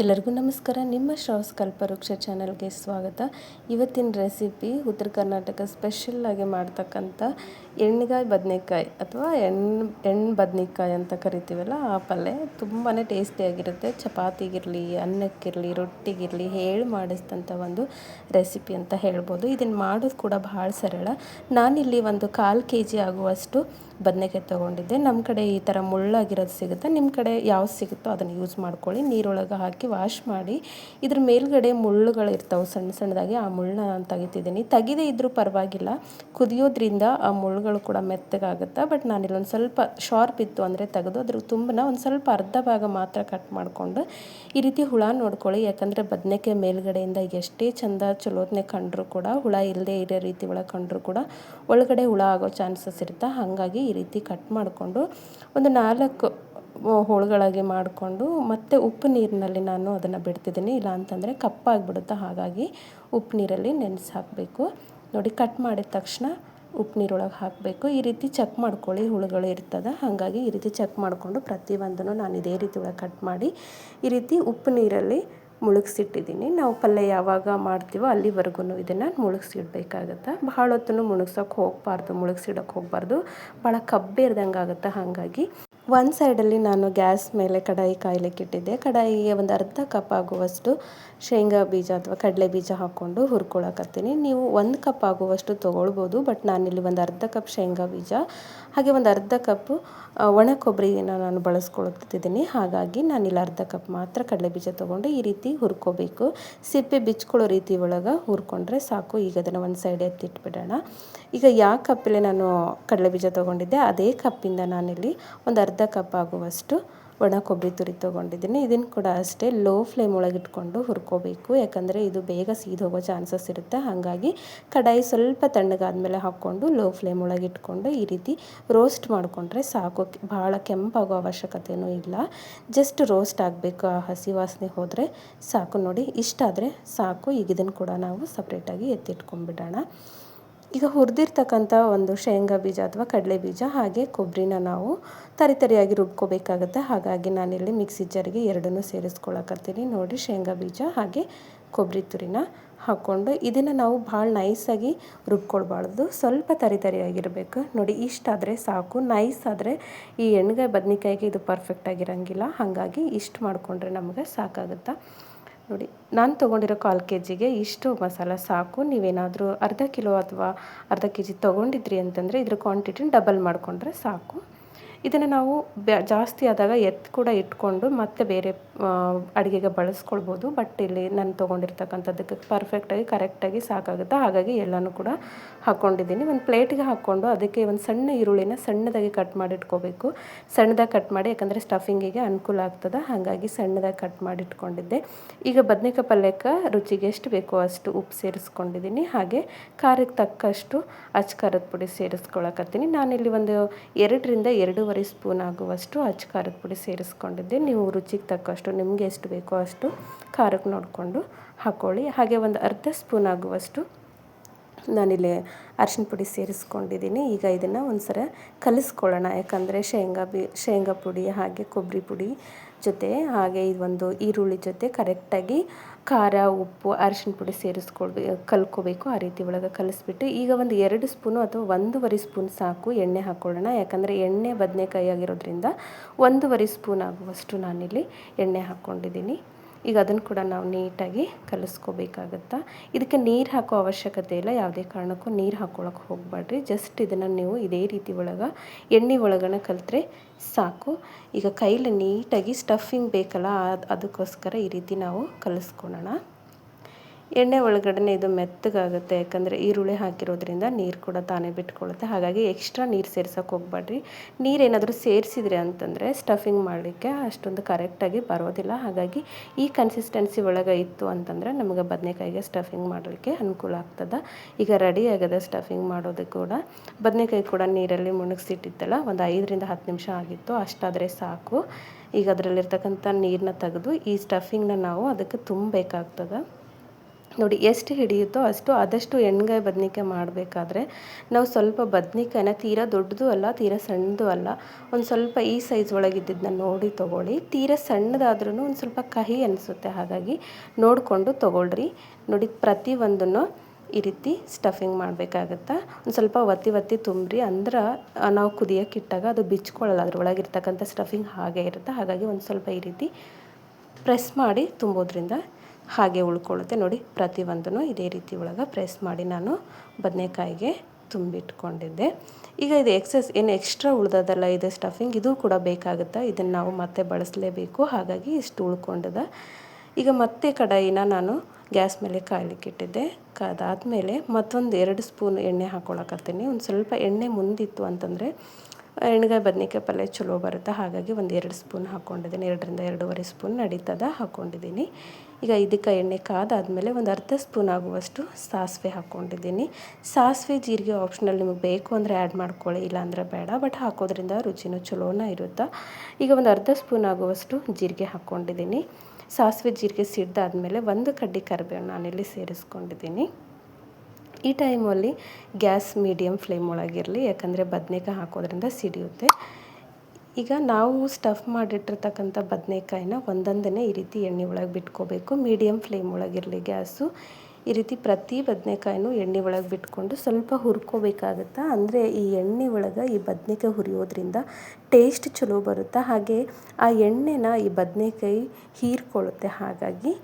ಎಲ್ಲರಿಗೂ ನಮಸ್ಕಾರ. ನಿಮ್ಮ ಶ್ರವಸ್ ಕಲ್ಪವೃಕ್ಷ ಚಾನಲ್ಗೆ ಸ್ವಾಗತ. ಇವತ್ತಿನ ರೆಸಿಪಿ ಉತ್ತರ ಕರ್ನಾಟಕ ಸ್ಪೆಷಲ್ಲಾಗಿ ಮಾಡ್ತಕ್ಕಂಥ ಎಣ್ಣೆಗಾಯಿ ಬದನೆಕಾಯಿ ಅಥವಾ ಎಣ್ಣೆ ಎಣ್ಣೆ ಬದನೆಕಾಯಿ ಅಂತ ಕರಿತೀವಲ್ಲ, ಆ ಪಲ್ಯ ತುಂಬಾ ಟೇಸ್ಟಿಯಾಗಿರುತ್ತೆ ಚಪಾತಿಗಿರಲಿ, ಅನ್ನಕ್ಕಿರಲಿ, ರೊಟ್ಟಿಗಿರಲಿ, ಹೇಳಿ ಮಾಡಿಸಿದಂಥ ಒಂದು ರೆಸಿಪಿ ಅಂತ ಹೇಳ್ಬೋದು. ಇದನ್ನು ಮಾಡೋದು ಕೂಡ ಭಾಳ ಸರಳ. ನಾನಿಲ್ಲಿ ಒಂದು ಕಾಲು ಕೆ ಜಿ ಆಗುವಷ್ಟು ಬದನೆಕಾಯಿ ತೊಗೊಂಡಿದ್ದೆ. ನಮ್ಮ ಕಡೆ ಈ ಥರ ಮುಳ್ಳಾಗಿರೋದು ಸಿಗುತ್ತೆ. ನಿಮ್ಮ ಕಡೆ ಯಾವ್ದು ಸಿಗುತ್ತೋ ಅದನ್ನು ಯೂಸ್ ಮಾಡ್ಕೊಳ್ಳಿ. ನೀರೊಳಗೆ ಹಾಕಿ ವಾಶ್ ಮಾಡಿ ಇದ್ರ ಮೇಲ್ಗಡೆ ಮುಳ್ಳುಗಳು ಇರ್ತಾವೆ ಸಣ್ಣ ಸಣ್ಣದಾಗಿ, ಆ ಮುಳ್ಳನ್ನ ನಾನು ತೆಗಿತಿದ್ದೀನಿ. ತೆಗಿದೇ ಇದ್ದರೂ ಪರವಾಗಿಲ್ಲ. ಕುದಿಯೋದ್ರಿಂದ ಆ ಮುಳ್ಳುಗಳು ಕೂಡ ಮೆತ್ತಗಾಗುತ್ತೆ ಬಟ್ ನಾನಿಲ್ಲಿ ಒಂದು ಸ್ವಲ್ಪ ಶಾರ್ಪ್ ಇತ್ತು ಅಂದರೆ ತೆಗೆದು ಅದ್ರ ತುಂಬನ ಒಂದು ಸ್ವಲ್ಪ ಅರ್ಧ ಭಾಗ ಮಾತ್ರ ಕಟ್ ಮಾಡಿಕೊಂಡು ಈ ರೀತಿ ಹುಳ ನೋಡ್ಕೊಳ್ಳಿ. ಯಾಕಂದರೆ ಬದನೆಕಾಯಿ ಮೇಲ್ಗಡೆಯಿಂದ ಎಷ್ಟೇ ಚಂದ ಚಲೋತ್ನೆ ಕಂಡ್ರೂ ಕೂಡ, ಹುಳ ಇಲ್ಲದೆ ಇರೋ ರೀತಿ ಒಳಗೆ ಕಂಡ್ರೂ ಕೂಡ ಒಳಗಡೆ ಹುಳ ಆಗೋ ಚಾನ್ಸಸ್ ಇರುತ್ತೆ, ಹಾಗಾಗಿ ಈ ರೀತಿ ಕಟ್ ಮಾಡಿಕೊಂಡು ಒಂದು ನಾಲ್ಕು ಹೋಳುಗಳಾಗಿ ಮಾಡಿಕೊಂಡು ಮತ್ತೆ ಉಪ್ಪು ನೀರಿನಲ್ಲಿ ನಾನು ಅದನ್ನು ಬಿಡ್ತಿದ್ದೀನಿ. ಇಲ್ಲ ಅಂತಂದರೆ ಕಪ್ಪಾಗಿಬಿಡುತ್ತೆ ಹಾಗಾಗಿ ಉಪ್ಪು ನೀರಲ್ಲಿ ನೆನೆಸಿ ಹಾಕಬೇಕು. ನೋಡಿ, ಕಟ್ ಮಾಡಿದ ತಕ್ಷಣ ಉಪ್ಪು ನೀರೊಳಗೆ ಹಾಕಬೇಕು. ಈ ರೀತಿ ಚೆಕ್ ಮಾಡ್ಕೊಳ್ಳಿ, ಹುಳುಗಳು ಇರ್ತದೆ. ಹಾಗಾಗಿ ಈ ರೀತಿ ಚೆಕ್ ಮಾಡಿಕೊಂಡು ಪ್ರತಿಯೊಂದನ್ನು ನಾನು ಇದೇ ರೀತಿ ಒಳಗೆ ಕಟ್ ಮಾಡಿ ಈ ರೀತಿ ಉಪ್ಪು ನೀರಲ್ಲಿ ಮುಳುಗಿಸಿಟ್ಟಿದ್ದೀನಿ. ನಾವು ಪಲ್ಯ ಯಾವಾಗ ಮಾಡ್ತೀವೋ ಅಲ್ಲಿವರೆಗೂ ಇದನ್ನು ಮುಳುಗಿಸಿಡ್ಬೇಕಾಗತ್ತೆ? ಭಾಳ ಹೊತ್ತು ಮುಳುಗ್ಸೋಕೆ ಹೋಗಬಾರ್ದು, ಮುಳುಗಿಸಿಡೋಕೆ ಹೋಗಬಾರ್ದು. ಭಾಳ ಕಬ್ಬಿರ್ದಂಗೆ ಆಗುತ್ತೆ ಹಾಗಾಗಿ ಒಂದು ಸೈಡಲ್ಲಿ ನಾನು ಗ್ಯಾಸ್ ಮೇಲೆ ಕಡಾಯಿ ಕಾಯಲಿಕ್ಕೆ ಇಟ್ಟಿದ್ದೆ. ಕಡಾಯಿಗೆ ಒಂದು ಅರ್ಧ ಕಪ್ ಆಗುವಷ್ಟು ಶೇಂಗಾ ಬೀಜ ಅಥವಾ ಕಡಲೆ ಬೀಜ ಹಾಕ್ಕೊಂಡು ಹುರ್ಕೊಳಕತ್ತೀನಿ. ನೀವು ಒಂದು ಕಪ್ ಆಗುವಷ್ಟು ತೊಗೊಳ್ಬೋದು ಬಟ್ ನಾನಿಲ್ಲಿ ಒಂದು ಅರ್ಧ ಕಪ್ ಶೇಂಗಾ ಬೀಜ, ಹಾಗೆ ಒಂದು ಅರ್ಧ ಕಪ್ ಒಣ ಕೊಬ್ಬರಿನ ನಾನು ಬಳಸ್ಕೊಳ್ತಿದ್ದೀನಿ. ಹಾಗಾಗಿ ನಾನಿಲ್ಲಿ ಅರ್ಧ ಕಪ್ ಮಾತ್ರ ಕಡಲೆ ಬೀಜ ತೊಗೊಂಡು ಈ ರೀತಿ ಹುರ್ಕೋಬೇಕು. ಸಿಪ್ಪೆ ಬಿಚ್ಕೊಳ್ಳೋ ರೀತಿ ಒಳಗೆ ಹುರ್ಕೊಂಡ್ರೆ ಸಾಕು. ಈಗ ಅದನ್ನು ಒಂದು ಸೈಡ್ ಎತ್ತಿಟ್ಬಿಡೋಣ ಈಗ ಯಾವ ಕಪ್ಪಲ್ಲಿ ನಾನು ಕಡಲೆ ಬೀಜ ತೊಗೊಂಡಿದ್ದೆ, ಅದೇ ಕಪ್ಪಿಂದ ನಾನಿಲ್ಲಿ ಒಂದು ಅರ್ಧ ಕಪ್ ಆಗುವಷ್ಟು ಒಣ ಕೊಬ್ಬರಿ ತುರಿ ತೊಗೊಂಡಿದ್ದೀನಿ. ಇದನ್ನು ಕೂಡ ಅಷ್ಟೇ ಲೋ ಫ್ಲೇಮ್ ಒಳಗಿಟ್ಕೊಂಡು ಹುರ್ಕೋಬೇಕು. ಯಾಕಂದರೆ ಇದು ಬೇಗ ಸೀದ್ ಹೋಗೋ ಚಾನ್ಸಸ್ ಇರುತ್ತೆ. ಹಾಗಾಗಿ ಕಡಾಯಿ ಸ್ವಲ್ಪ ತಣ್ಣಗಾದ್ಮೇಲೆ ಹಾಕ್ಕೊಂಡು ಲೋ ಫ್ಲೇಮ್ ಒಳಗಿಟ್ಕೊಂಡು ಈ ರೀತಿ ರೋಸ್ಟ್ ಮಾಡಿಕೊಂಡ್ರೆ ಸಾಕು. ಭಾಳ ಕೆಂಪಾಗೋ ಅವಶ್ಯಕತೆಯೂ ಇಲ್ಲ. ಜಸ್ಟ್ ರೋಸ್ಟ್ ಆಗಬೇಕು. ಆ ಹಸಿ ವಾಸನೆ ಹೋದರೆ ಸಾಕು ನೋಡಿ. ಇಷ್ಟಾದರೆ ಸಾಕು. ಈಗ ಇದನ್ನು ಕೂಡ ನಾವು ಸಪ್ರೇಟಾಗಿ ಎತ್ತಿಟ್ಕೊಂಡ್ಬಿಡೋಣ. ಈಗ ಹುರಿದಿರ್ತಕ್ಕಂಥ ಒಂದು ಶೇಂಗಾ ಬೀಜ ಅಥವಾ ಕಡಲೆ ಬೀಜ ಹಾಗೆ ಕೊಬ್ಬರಿನ ನಾವು ತರಿತರಿಯಾಗಿ ರುಬ್ಕೋಬೇಕಾಗುತ್ತೆ. ಹಾಗಾಗಿ ನಾನಿಲ್ಲಿ ಮಿಕ್ಸಿ ಜಾರಿಗೆ ಎರಡನ್ನೂ ಸೇರಿಸ್ಕೊಳಕತ್ತೀನಿ. ನೋಡಿ, ಶೇಂಗಾ ಬೀಜ ಹಾಗೆ ಕೊಬ್ಬರಿ ತುರಿನ ಹಾಕ್ಕೊಂಡು ಇದನ್ನು ನಾವು ಭಾಳ ನೈಸಾಗಿ ರುಬ್ಕೊಳ್ಬಾರ್ದು. ಸ್ವಲ್ಪ ತರಿ ತರಿಯಾಗಿರಬೇಕು ನೋಡಿ, ಇಷ್ಟಾದರೆ ಸಾಕು. ನೈಸ್ ಆದರೆ ಈ ಎಣ್ಗಾಯಿ ಬದ್ನಿಕಾಯಿಗೆ ಇದು ಪರ್ಫೆಕ್ಟ್ ಆಗಿರೋಂಗಿಲ್ಲ. ಹಾಗಾಗಿ ಇಷ್ಟು ಮಾಡಿಕೊಂಡ್ರೆ ನಮಗೆ ಸಾಕಾಗುತ್ತೆ? ನೋಡಿ, ನಾನು ತೊಗೊಂಡಿರೋ ಕಾಲು ಕೆ ಜಿಗೆ ಇಷ್ಟು ಮಸಾಲ ಸಾಕು, ನೀವೇನಾದರೂ ಅರ್ಧ ಕಿಲೋ ಅಥವಾ ಅರ್ಧ ಕೆ ಜಿ ತೊಗೊಂಡಿದ್ರಿ ಅಂತಂದರೆ ಇದ್ರ ಕ್ವಾಂಟಿಟಿನ ಡಬಲ್ ಮಾಡಿಕೊಂಡ್ರೆ ಸಾಕು. ಇದನ್ನು ನಾವು ಜಾಸ್ತಿ ಆದಾಗ ಎತ್ತು ಕೂಡ ಇಟ್ಕೊಂಡು ಮತ್ತೆ ಬೇರೆ ಅಡುಗೆಗೆ ಬಳಸ್ಕೊಳ್ಬೋದು. ಬಟ್ ಇಲ್ಲಿ ನಾನು ತೊಗೊಂಡಿರ್ತಕ್ಕಂಥದ್ದಕ್ಕೆ ಪರ್ಫೆಕ್ಟಾಗಿ ಕರೆಕ್ಟಾಗಿ ಸಾಕಾಗುತ್ತೆ. ಹಾಗಾಗಿ ಎಲ್ಲನೂ ಕೂಡ ಹಾಕ್ಕೊಂಡಿದ್ದೀನಿ ಒಂದು ಪ್ಲೇಟಿಗೆ ಹಾಕ್ಕೊಂಡು ಅದಕ್ಕೆ ಒಂದು ಸಣ್ಣ ಈರುಳ್ಳಿನ ಸಣ್ಣದಾಗಿ ಕಟ್ ಮಾಡಿ ಇಟ್ಕೋಬೇಕು. ಸಣ್ಣದಾಗಿ ಕಟ್ ಮಾಡಿ, ಯಾಕಂದರೆ ಸ್ಟಫಿಂಗಿಗೆ ಅನುಕೂಲ ಆಗ್ತದೆ. ಹಾಗಾಗಿ ಸಣ್ಣದಾಗಿ ಕಟ್ ಮಾಡಿ ಇಟ್ಕೊಂಡಿದ್ದೆ. ಈಗ ಬದನೇಕಾಯಿ ಪಲ್ಯಕ್ಕೆ ರುಚಿಗೆ ಎಷ್ಟು ಬೇಕೋ ಅಷ್ಟು ಉಪ್ಪು ಸೇರಿಸ್ಕೊಂಡಿದ್ದೀನಿ. ಹಾಗೆ ಖಾರಕ್ಕೆ ತಕ್ಕಷ್ಟು ಅಚ್ಚ ಖಾರದ ಪುಡಿ ಸೇರಿಸ್ಕೊಳಕತ್ತೀನಿ. ನಾನಿಲ್ಲಿ ಒಂದು ಎರಡರಿಂದ ಎರಡೂವರೆ ಸ್ಪೂನ್ ಆಗುವಷ್ಟು ಅಚ್ಚ ಖಾರದ ಪುಡಿ ಸೇರಿಸ್ಕೊಂಡಿದ್ದೆ. ನೀವು ರುಚಿಗೆ ತಕ್ಕಷ್ಟು, ನಿಮಗೆ ಎಷ್ಟು ಬೇಕೋ ಅಷ್ಟು ಖಾರಕ್ಕೆ ನೋಡಿಕೊಂಡು ಹಾಕ್ಕೊಳ್ಳಿ ಹಾಗೆ ಒಂದು ಅರ್ಧ ಸ್ಪೂನ್ ಆಗುವಷ್ಟು ನಾನಿಲ್ಲಿ ಅರ್ಶಿನ ಪುಡಿ ಸೇರಿಸ್ಕೊಂಡಿದ್ದೀನಿ. ಈಗ ಇದನ್ನು ಒಂದು ಸಲ ಕಲಿಸ್ಕೊಳ್ಳೋಣ. ಯಾಕಂದರೆ ಶೇಂಗಾ ಬಿ, ಶೇಂಗಾ ಪುಡಿ ಹಾಗೆ ಕೊಬ್ಬರಿ ಪುಡಿ ಜೊತೆ, ಹಾಗೆ ಇದೊಂದು ಈರುಳ್ಳಿ ಜೊತೆ ಕರೆಕ್ಟಾಗಿ ಖಾರ, ಉಪ್ಪು, ಅರಿಶಿನ ಪುಡಿ ಸೇರಿಸ್ಕೊಳ್ಬೇಕು ಕಲ್ಕೋಬೇಕು ಆ ರೀತಿ ಒಳಗೆ ಕಲಿಸ್ಬಿಟ್ಟು ಈಗ ಒಂದು ಎರಡು ಸ್ಪೂನು ಅಥವಾ ಒಂದೂವರೆ ಸ್ಪೂನ್ ಸಾಕು ಎಣ್ಣೆ ಹಾಕ್ಕೊಳ್ಳೋಣ. ಯಾಕಂದರೆ ಎಣ್ಣೆ ಬದನೆಕಾಯಿ ಆಗಿರೋದ್ರಿಂದ ಒಂದೂವರೆ ಸ್ಪೂನ್ ಆಗುವಷ್ಟು ನಾನಿಲ್ಲಿ ಎಣ್ಣೆ ಹಾಕ್ಕೊಂಡಿದ್ದೀನಿ. ಈಗ ಅದನ್ನು ಕೂಡ ನಾವು ನೀಟಾಗಿ ಕಲಿಸ್ಕೋಬೇಕಾಗತ್ತೆ. ಇದಕ್ಕೆ ನೀರು ಹಾಕೋ ಅವಶ್ಯಕತೆ ಇಲ್ಲ, ಯಾವುದೇ ಕಾರಣಕ್ಕೂ ನೀರು ಹಾಕ್ಕೊಳಕ್ಕೆ ಹೋಗಬೇಡ್ರಿ ಜಸ್ಟ್ ಇದನ್ನು ನೀವು ಇದೇ ರೀತಿ ಒಳಗೆ, ಎಣ್ಣೆ ಒಳಗನ ಕಲಿತ್ರೆ ಸಾಕು. ಈಗ ಕೈಲಿ ನೀಟಾಗಿ ಸ್ಟಫಿಂಗ್ ಬೇಕಲ್ಲ, ಅದು, ಅದಕ್ಕೋಸ್ಕರ ಈ ರೀತಿ ನಾವು ಕಲಿಸ್ಕೊಳ್ಳೋಣ ಎಣ್ಣೆ ಒಳಗಡೆ ಇದು ಮೆತ್ತಗಾಗುತ್ತೆ, ಯಾಕಂದರೆ ಈರುಳ್ಳಿ ಹಾಕಿರೋದ್ರಿಂದ ನೀರು ಕೂಡ ತಾನೇ ಬಿಟ್ಕೊಳ್ಳುತ್ತೆ ಹಾಗಾಗಿ ಎಕ್ಸ್ಟ್ರಾ ನೀರು ಸೇರ್ಸೋಕೆ ಹೋಗ್ಬೇಡ್ರಿ. ನೀರೇನಾದರೂ ಸೇರಿಸಿದ್ರಿ ಅಂತಂದರೆ ಸ್ಟಫಿಂಗ್ ಮಾಡಲಿಕ್ಕೆ ಅಷ್ಟೊಂದು ಕರೆಕ್ಟಾಗಿ ಬರೋದಿಲ್ಲ. ಹಾಗಾಗಿ ಈ ಕನ್ಸಿಸ್ಟೆನ್ಸಿ ಒಳಗೆ ಇತ್ತು ಅಂತಂದರೆ ನಮಗೆ ಬದನೆಕಾಯಿಗೆ ಸ್ಟಫಿಂಗ್ ಮಾಡಲಿಕ್ಕೆ ಅನುಕೂಲ ಆಗ್ತದೆ. ಈಗ ರೆಡಿ ಆಗದೆ ಸ್ಟಫಿಂಗ್ ಮಾಡೋದು ಕೂಡ. ಬದನೆಕಾಯಿ ಕೂಡ ನೀರಲ್ಲಿ ಮುಣಗಿಸಿಟ್ಟಿತ್ತಲ್ಲ, ಒಂದು ಐದರಿಂದ ಹತ್ತು ನಿಮಿಷ ಆಗಿತ್ತು, ಅಷ್ಟಾದರೆ ಸಾಕು. ಈಗ ಅದರಲ್ಲಿರ್ತಕ್ಕಂಥ ನೀರನ್ನ ತೆಗೆದು ಈ ಸ್ಟಫಿಂಗ್ನ ನಾವು ಅದಕ್ಕೆ ತುಂಬಬೇಕಾಗ್ತದೆ. ನೋಡಿ ಎಷ್ಟು ಹಿಡಿಯುತ್ತೋ ಅಷ್ಟು ಆದಷ್ಟು ಎಣ್ಗಾಯಿ ಬದ್ನಿಕಾಯಿ ಮಾಡಬೇಕಾದ್ರೆ ನಾವು ಸ್ವಲ್ಪ ಬದ್ನಿಕಾಯಿನ ತೀರಾ ದೊಡ್ಡದು ಅಲ್ಲ, ತೀರಾ ಸಣ್ಣದು ಅಲ್ಲ, ಒಂದು ಸ್ವಲ್ಪ ಈ ಸೈಜ್ ಒಳಗಿದ್ದದನ್ನ ನೋಡಿ ತೊಗೊಳ್ಳಿ. ತೀರಾ ಸಣ್ಣದಾದ್ರೂ ಒಂದು ಸ್ವಲ್ಪ ಕಹಿ ಅನಿಸುತ್ತೆ, ಹಾಗಾಗಿ ನೋಡಿಕೊಂಡು ತೊಗೊಳ್ರಿ. ನೋಡಿ ಪ್ರತಿಯೊಂದನ್ನು ಈ ರೀತಿ ಸ್ಟಫಿಂಗ್ ಮಾಡಬೇಕಾಗತ್ತೆ? ಒಂದು ಸ್ವಲ್ಪ ಒತ್ತಿ ಒತ್ತಿ ತುಂಬ್ರಿ. ಅಂದ್ರೆ ನಾವು ಕುದಿಯೋಕ್ಕಿಟ್ಟಾಗ ಇಟ್ಟಾಗ ಅದು ಬಿಚ್ಕೊಳ್ಳಲ್ಲ ಅದ್ರೊಳಗಿರ್ತಕ್ಕಂಥ ಸ್ಟಫಿಂಗ್ ಹಾಗೆ ಇರುತ್ತೆ. ಹಾಗಾಗಿ ಒಂದು ಸ್ವಲ್ಪ ಈ ರೀತಿ ಪ್ರೆಸ್ ಮಾಡಿ ತುಂಬೋದ್ರಿಂದ ಹಾಗೆ ಉಳ್ಕೊಳ್ಳುತ್ತೆ. ನೋಡಿ, ಪ್ರತಿಯೊಂದನ್ನು ಇದೇ ರೀತಿ ಒಳಗೆ ಪ್ರೆಸ್ ಮಾಡಿ ನಾನು ಬದನೆಕಾಯಿಗೆ ತುಂಬಿಟ್ಕೊಂಡಿದ್ದೆ. ಈಗ ಇದು ಎಕ್ಸಸ್, ಏನು ಎಕ್ಸ್ಟ್ರಾ ಉಳ್ದದಲ್ಲ ಇದು ಸ್ಟಫಿಂಗ್, ಇದು ಕೂಡ ಬೇಕಾಗುತ್ತೆ? ಇದನ್ನು ನಾವು ಮತ್ತೆ ಬಳಸಲೇಬೇಕು. ಹಾಗಾಗಿ ಇಷ್ಟು ಉಳ್ಕೊಂಡದ. ಈಗ ಮತ್ತೆ ಕಡಾಯಿನ ನಾನು ಗ್ಯಾಸ್ ಮೇಲೆ ಕಾಯ್ಲಿಕ್ಕೆ ಇಟ್ಟಿದ್ದೆ. ಕಾದಾದಮೇಲೆ ಮತ್ತೊಂದು ಎರಡು ಸ್ಪೂನ್ ಎಣ್ಣೆ ಹಾಕ್ಕೊಳಕತ್ತೀನಿ ಒಂದು ಸ್ವಲ್ಪ ಎಣ್ಣೆ ಮುಂದಿತ್ತು ಅಂತಂದರೆ ಎಣ್ಣೆಗಾಯಿ ಬದನೆಕಾಯಿ ಪಲ್ಯ ಚಲೋ ಬರುತ್ತೆ. ಹಾಗಾಗಿ ಒಂದು ಎರಡು ಸ್ಪೂನ್ ಹಾಕ್ಕೊಂಡಿದ್ದೀನಿ ಎರಡರಿಂದ ಎರಡೂವರೆ ಸ್ಪೂನ್ ನಡೀತದ ಹಾಕ್ಕೊಂಡಿದ್ದೀನಿ ಈಗ ಇದಕ್ಕೆ ಎಣ್ಣೆ ಕಾದಾದಮೇಲೆ ಒಂದು ಅರ್ಧ ಸ್ಪೂನ್ ಆಗುವಷ್ಟು ಸಾಸಿವೆ ಹಾಕ್ಕೊಂಡಿದ್ದೀನಿ. ಸಾಸಿವೆ ಜೀರಿಗೆ ಆಪ್ಷನಲ್ ನಿಮಗೆ ಬೇಕು ಅಂದರೆ ಆ್ಯಡ್ ಮಾಡ್ಕೊಳ್ಳಿ, ಇಲ್ಲಾಂದರೆ ಬೇಡ ಬಟ್ ಹಾಕೋದ್ರಿಂದ ರುಚಿನೂ ಚಲೋನ ಇರುತ್ತೆ? ಈಗ ಒಂದು ಅರ್ಧ ಸ್ಪೂನ್ ಆಗುವಷ್ಟು ಜೀರಿಗೆ ಹಾಕ್ಕೊಂಡಿದ್ದೀನಿ. ಸಾಸಿವೆ ಜೀರಿಗೆ ಸಿಡ್ದಾದಮೇಲೆ ಒಂದು ಕಡ್ಡಿ ಕರಿಬೇವು ನಾನಿಲ್ಲಿ ಸೇರಿಸ್ಕೊಂಡಿದ್ದೀನಿ. ಈ ಟೈಮಲ್ಲಿ ಗ್ಯಾಸ್ ಮೀಡಿಯಮ್ ಫ್ಲೇಮ್ ಒಳಗಿರಲಿ, ಯಾಕಂದರೆ ಬದನೇಕಾಯಿ ಹಾಕೋದ್ರಿಂದ ಸಿಡಿಯುತ್ತೆ. ಈಗ ನಾವು ಸ್ಟಫ್ ಮಾಡಿಟ್ಟಿರ್ತಕ್ಕಂಥ ಬದನೆಕಾಯಿನ ಒಂದೊಂದನ್ನೇ ಈ ರೀತಿ ಎಣ್ಣೆ ಒಳಗೆ ಬಿಟ್ಕೋಬೇಕು. ಮೀಡಿಯಮ್ ಫ್ಲೇಮ್ ಒಳಗಿರಲಿ ಗ್ಯಾಸು. ಈ ರೀತಿ ಪ್ರತಿ ಬದನೆಕಾಯಿನೂ ಎಣ್ಣೆ ಒಳಗೆ ಬಿಟ್ಕೊಂಡು ಸ್ವಲ್ಪ ಹುರ್ಕೋಬೇಕಾಗುತ್ತೆ? ಅಂದರೆ ಈ ಎಣ್ಣೆ ಒಳಗೆ ಈ ಬದನೆಕಾಯಿ ಹುರಿಯೋದ್ರಿಂದ ಟೇಸ್ಟ್ ಚಲೋ ಬರುತ್ತೆ? ಹಾಗೆ ಆ ಎಣ್ಣೆನ ಈ ಬದನೆಕಾಯಿ ಹೀರ್ಕೊಳ್ಳುತ್ತೆ ಹಾಗಾಗಿ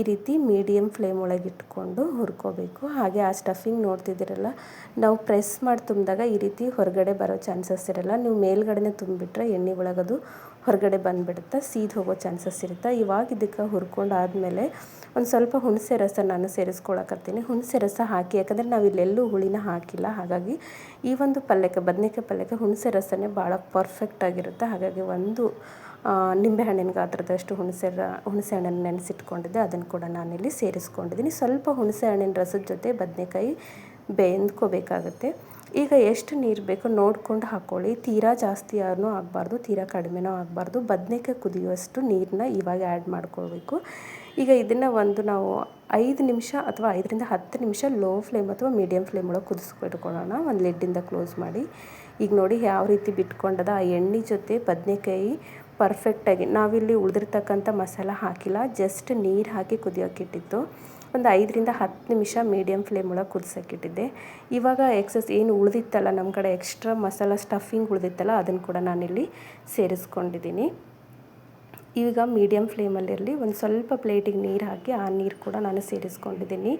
ಈ ರೀತಿ ಮೀಡಿಯಮ್ ಫ್ಲೇಮ್ ಒಳಗೆ ಇಟ್ಕೊಂಡು ಹುರ್ಕೋಬೇಕು. ಹಾಗೆ ಆ ಸ್ಟಫಿಂಗ್ ನೋಡ್ತಿದ್ದೀರಲ್ಲ, ನಾವು ಪ್ರೆಸ್ ಮಾಡಿ ತುಂಬಿದಾಗ ಈ ರೀತಿ ಹೊರಗಡೆ ಬರೋ ಚಾನ್ಸಸ್ ಇರಲ್ಲ. ನೀವು ಮೇಲ್ಗಡೆನೇ ತುಂಬಿಬಿಟ್ರೆ ಎಣ್ಣೆ ಒಳಗದು ಹೊರಗಡೆ ಬಂದುಬಿಡುತ್ತೆ, ಸೀದ್ ಹೋಗೋ ಚಾನ್ಸಸ್ ಇರುತ್ತೆ. ಇವಾಗ ಇದಕ್ಕೆ ಹುರ್ಕೊಂಡು ಆದಮೇಲೆ ಒಂದು ಸ್ವಲ್ಪ ಹುಣಸೆ ರಸ ನಾನು ಸೇರಿಸ್ಕೊಳಕತ್ತೀನಿ. ಹುಣಸೆ ರಸ ಹಾಕಿ, ಯಾಕಂದರೆ ನಾವು ಇಲ್ಲೆಲ್ಲೂ ಹುಳಿನ ಹಾಕಿಲ್ಲ. ಹಾಗಾಗಿ ಈ ಒಂದು ಪಲ್ಯಕ್ಕೆ, ಬದನೆಕಾಯಿ ಪಲ್ಯಕ್ಕೆ ಹುಣಸೆ ರಸನೇ ಭಾಳ ಪರ್ಫೆಕ್ಟಾಗಿರುತ್ತೆ ಹಾಗಾಗಿ ಒಂದು ನಿಂಬೆಹಣ್ಣಿನ ಗಾತ್ರದಷ್ಟು ಹುಣಸೆ ರ, ಹುಣಸೆ ಹಣ್ಣನ್ನು ನೆನೆಸಿಟ್ಕೊಂಡಿದ್ದೆ. ಅದನ್ನು ಕೂಡ ನಾನಿಲ್ಲಿ ಸೇರಿಸ್ಕೊಂಡಿದ್ದೀನಿ. ಸ್ವಲ್ಪ ಹುಣಸೆ ಹಣ್ಣಿನ ರಸದ ಜೊತೆ ಬದನೆಕಾಯಿ ಬೆಂದ್ಕೋಬೇಕಾಗತ್ತೆ. ಈಗ ಎಷ್ಟು ನೀರು ಬೇಕೋ ನೋಡ್ಕೊಂಡು ಹಾಕ್ಕೊಳ್ಳಿ. ತೀರಾ ಜಾಸ್ತಿ ಏನೂ ಆಗಬಾರ್ದು, ತೀರಾ ಕಡಿಮೆನೂ ಆಗಬಾರ್ದು. ಬದನೆಕಾಯಿ ಕುದಿಯುವಷ್ಟು ನೀರನ್ನ ಇವಾಗ ಆ್ಯಡ್ ಮಾಡ್ಕೊಳ್ಬೇಕು. ಈಗ ಇದನ್ನು ಒಂದು ನಾವು ಐದು ನಿಮಿಷ ಅಥವಾ ಐದರಿಂದ ಹತ್ತು ನಿಮಿಷ ಲೋ ಫ್ಲೇಮ್ ಅಥವಾ ಮೀಡಿಯಮ್ ಫ್ಲೇಮ್ ಒಳಗೆ ಕುದಿಸ್ಬಿಟ್ಕೊಳ್ಳೋಣ ಒಂದು ಲಿಡ್ಡಿಂದ ಕ್ಲೋಸ್ ಮಾಡಿ. ಈಗ ನೋಡಿ ಯಾವ ರೀತಿ ಬಿಟ್ಕೊಂಡದ. ಆ ಎಣ್ಣೆ ಜೊತೆ ಬದನೆಕಾಯಿ ಪರ್ಫೆಕ್ಟಾಗಿ ನಾವಿಲ್ಲಿ ಉಳಿದಿರ್ತಕ್ಕಂಥ ಮಸಾಲ ಹಾಕಿಲ್ಲ ಜಸ್ಟ್ ನೀರು ಹಾಕಿ ಕುದಿಯೋಕ್ಕಿಟ್ಟಿತ್ತು ಒಂದು ಐದರಿಂದ ಹತ್ತು ನಿಮಿಷ ಮೀಡಿಯಮ್ ಫ್ಲೇಮ್ ಒಳಗೆ ಕುದಿಸೋಕ್ಕಿಟ್ಟಿದ್ದೆ ಇವಾಗ ಎಕ್ಸಸ್ ಏನು ಉಳಿದಿತ್ತಲ್ಲ ನಮ್ಮ ಕಡೆ ಎಕ್ಸ್ಟ್ರಾ ಮಸಾಲ ಸ್ಟಫಿಂಗ್ ಉಳಿದಿತ್ತಲ್ಲ ಅದನ್ನು ಕೂಡ ನಾನಿಲ್ಲಿ ಸೇರಿಸ್ಕೊಂಡಿದ್ದೀನಿ. ಈಗ ಮೀಡಿಯಮ್ ಫ್ಲೇಮಲ್ಲಿರಲಿ ಒಂದು ಸ್ವಲ್ಪ ಪ್ಲೇಟಿಗೆ ನೀರು ಹಾಕಿ ಆ ನೀರು ಕೂಡ ನಾನು ಸೇರಿಸ್ಕೊಂಡಿದ್ದೀನಿ.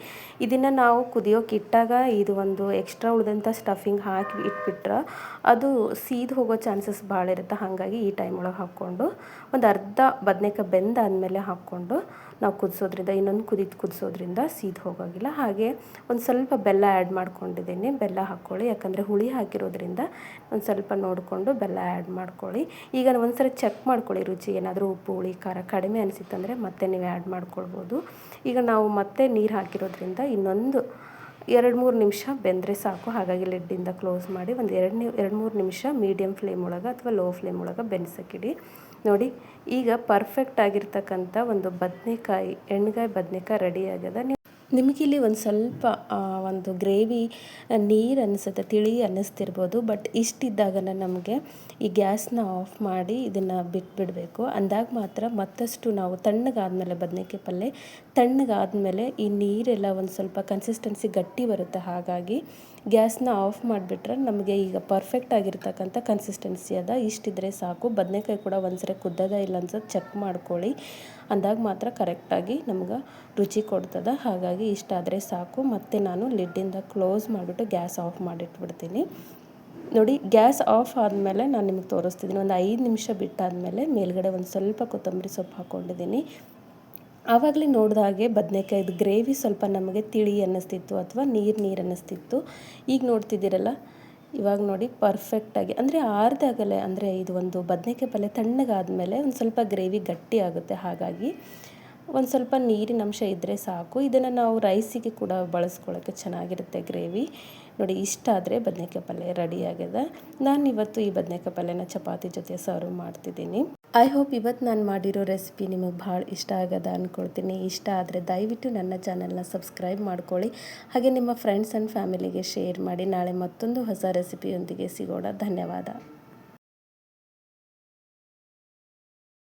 ಇದನ್ನು ನಾವು ಕುದಿಯೋಕೆ ಇಟ್ಟಾಗ ಇದು ಒಂದು ಎಕ್ಸ್ಟ್ರಾ ಉಳಿದಂಥ ಸ್ಟಫಿಂಗ್ ಹಾಕಿ ಇಟ್ಬಿಟ್ರೆ ಅದು ಸೀದ್ ಹೋಗೋ ಚಾನ್ಸಸ್ ಭಾಳ ಇರುತ್ತೆ. ಹಾಗಾಗಿ ಈ ಟೈಮ್ ಒಳಗೆ ಹಾಕ್ಕೊಂಡು ಒಂದು ಅರ್ಧ ಬದನೇಕಾಯಿ ಬೆಂದಾದಮೇಲೆ ಹಾಕ್ಕೊಂಡು ನಾವು ಕುದಿಸೋದ್ರಿಂದ, ಇನ್ನೊಂದು ಕುದಿದು ಕುದಿಸೋದ್ರಿಂದ ಸೀದ್ ಹೋಗೋಗಿಲ್ಲ. ಹಾಗೆ ಒಂದು ಸ್ವಲ್ಪ ಬೆಲ್ಲ ಆ್ಯಡ್ ಮಾಡ್ಕೊಂಡಿದ್ದೀನಿ. ಬೆಲ್ಲ ಹಾಕ್ಕೊಳ್ಳಿ ಯಾಕಂದರೆ ಹುಳಿ ಹಾಕಿರೋದ್ರಿಂದ ಒಂದು ಸ್ವಲ್ಪ ನೋಡಿಕೊಂಡು ಬೆಲ್ಲ ಆ್ಯಡ್ ಮಾಡ್ಕೊಳ್ಳಿ. ಈಗ ಒಂದು ಸರಿ ಚೆಕ್ ಮಾಡ್ಕೊಳ್ಳಿ ರುಚಿ ಏನಾದರೂ ಹುಳಿ ಖಾರ ಕಡಿಮೆ ಅನಿಸಿತ್ತಂದರೆ ಮತ್ತೆ ನೀವು ಆ್ಯಡ್ ಮಾಡ್ಕೊಳ್ಬೋದು. ಈಗ ನಾವು ಮತ್ತೆ ನೀರು ಹಾಕಿರೋದ್ರಿಂದ ಇನ್ನೊಂದು ಎರಡು ಮೂರು ನಿಮಿಷ ಬೆಂದರೆ ಸಾಕು. ಹಾಗಾಗಿ ಲಿಡ್ಡಿಂದ ಕ್ಲೋಸ್ ಮಾಡಿ ಒಂದು ಎರಡು ಎರಡು ಮೂರು ನಿಮಿಷ ಮೀಡಿಯಮ್ ಫ್ಲೇಮ್ ಒಳಗೆ ಅಥವಾ ಲೋ ಫ್ಲೇಮ್ ಒಳಗೆ ಬೆನ್ಸಕ್ಕಿಡಿ. ನೋಡಿ, ಈಗ ಪರ್ಫೆಕ್ಟ್ ಆಗಿರ್ತಕ್ಕಂಥ ಒಂದು ಬದನೆಕಾಯಿ ಎಣ್ಣೆಗಾಯಿ ಬದನೆಕಾಯಿ ರೆಡಿ ಆಗ್ಯದ. ನಿಮಗಿಲ್ಲಿ ಒಂದು ಸ್ವಲ್ಪ ಒಂದು ಗ್ರೇವಿ ನೀರು ಅನ್ನಿಸುತ್ತೆ ತಿಳಿ ಅನ್ನಿಸ್ತಿರ್ಬೋದು ಬಟ್ ಇಷ್ಟಿದ್ದಾಗ ನಮಗೆ ಈ ಗ್ಯಾಸ್ನ ಆಫ್ ಮಾಡಿ ಇದನ್ನು ಬಿಟ್ಬಿಡಬೇಕು. ಅಂದಾಗ ಮಾತ್ರ ಮತ್ತಷ್ಟು ನಾವು ತಣ್ಣಗಾದ್ಮೇಲೆ ಬದನೆಕಾಯಿ ಪಲ್ಯ ತಣ್ಣಗಾದ್ಮೇಲೆ ಈ ನೀರೆಲ್ಲ ಒಂದು ಸ್ವಲ್ಪ ಕನ್ಸಿಸ್ಟೆನ್ಸಿ ಗಟ್ಟಿ ಬರುತ್ತೆ. ಹಾಗಾಗಿ ಗ್ಯಾಸ್ನ ಆಫ್ ಮಾಡಿಬಿಟ್ರೆ ನಮಗೆ ಈಗ ಪರ್ಫೆಕ್ಟ್ ಆಗಿರ್ತಕ್ಕಂಥ ಕನ್ಸಿಸ್ಟೆನ್ಸಿ ಅದ. ಇಷ್ಟಿದ್ರೆ ಸಾಕು. ಬದನೆಕಾಯಿ ಕೂಡ ಒಂದ್ಸರಿ ಕುದ್ದದ ಇಲ್ಲ ಅನ್ಸೋದು ಚೆಕ್ ಮಾಡ್ಕೊಳ್ಳಿ. ಅಂದಾಗ ಮಾತ್ರ ಕರೆಕ್ಟಾಗಿ ನಮ್ಗೆ ರುಚಿ ಕೊಡ್ತದೆ. ಹಾಗಾಗಿ ಇಷ್ಟಾದರೆ ಸಾಕು. ಮತ್ತು ನಾನು ಲಿಡ್ಡಿಂದ ಕ್ಲೋಸ್ ಮಾಡಿಬಿಟ್ಟು ಗ್ಯಾಸ್ ಆಫ್ ಮಾಡಿಟ್ಬಿಡ್ತೀನಿ. ನೋಡಿ, ಗ್ಯಾಸ್ ಆಫ್ ಆದಮೇಲೆ ನಾನು ನಿಮಗೆ ತೋರಿಸ್ತಿದ್ದೀನಿ ಒಂದು ಐದು ನಿಮಿಷ ಬಿಟ್ಟಾದಮೇಲೆ ಮೇಲ್ಗಡೆ ಒಂದು ಸ್ವಲ್ಪ ಕೊತ್ತಂಬರಿ ಸೊಪ್ಪು ಹಾಕ್ಕೊಂಡಿದ್ದೀನಿ ಆವಾಗಲೇ ನೋಡಿದ ಹಾಗೆ ಬದನೇಕಾಯ್ದು ಗ್ರೇವಿ ಸ್ವಲ್ಪ ನಮಗೆ ತಿಳಿ ಅನ್ನಿಸ್ತಿತ್ತು ಅಥವಾ ನೀರು ನೀರು ಅನ್ನಿಸ್ತಿತ್ತು. ಈಗ ನೋಡ್ತಿದ್ದೀರಲ್ಲ, ಇವಾಗ ನೋಡಿ ಪರ್ಫೆಕ್ಟಾಗಿ ಅಂದರೆ ಆರ್ದಾಗಲೇ, ಅಂದರೆ ಇದು ಒಂದು ಬದನೆಕಾಯಿ ಪಲ್ಯ ತಣ್ಣಗಾದಮೇಲೆ ಒಂದು ಸ್ವಲ್ಪ ಗ್ರೇವಿ ಗಟ್ಟಿ ಆಗುತ್ತೆ. ಹಾಗಾಗಿ ಒಂದು ಸ್ವಲ್ಪ ನೀರಿನ ಅಂಶ ಇದ್ದರೆ ಸಾಕು. ಇದನ್ನು ನಾವು ರೈಸಿಗೆ ಕೂಡ ಬಳಸ್ಕೊಳ್ಳೋಕ್ಕೆ ಚೆನ್ನಾಗಿರುತ್ತೆ ಗ್ರೇವಿ. ನೋಡಿ, ಇಷ್ಟ ಆದರೆ ಬದನೆಕಾಯಿ ಪಲ್ಯ ರೆಡಿ ಆಗಿದೆ. ನಾನು ಇವತ್ತು ಈ ಬದನೆಕಾಯಿ ಪಲ್ಯನ ಚಪಾತಿ ಜೊತೆ ಸರ್ವ್ ಮಾಡ್ತಿದ್ದೀನಿ. ಐ ಹೋಪ್ ಇವತ್ತು ನಾನು ಮಾಡಿರೋ ರೆಸಿಪಿ ನಿಮಗೆ ಭಾಳ ಇಷ್ಟ ಆಗದ ಅಂದ್ಕೊಳ್ತೀನಿ ಇಷ್ಟ ಆದರೆ ದಯವಿಟ್ಟು ನನ್ನ ಚಾನಲ್ನ ಸಬ್ಸ್ಕ್ರೈಬ್ ಮಾಡ್ಕೊಳ್ಳಿ. ಹಾಗೆ ನಿಮ್ಮ ಫ್ರೆಂಡ್ಸ್ ಆ್ಯಂಡ್ ಫ್ಯಾಮಿಲಿಗೆ ಶೇರ್ ಮಾಡಿ. ನಾಳೆ ಮತ್ತೊಂದು ಹೊಸ ರೆಸಿಪಿಯೊಂದಿಗೆ ಸಿಗೋಣ. ಧನ್ಯವಾದ.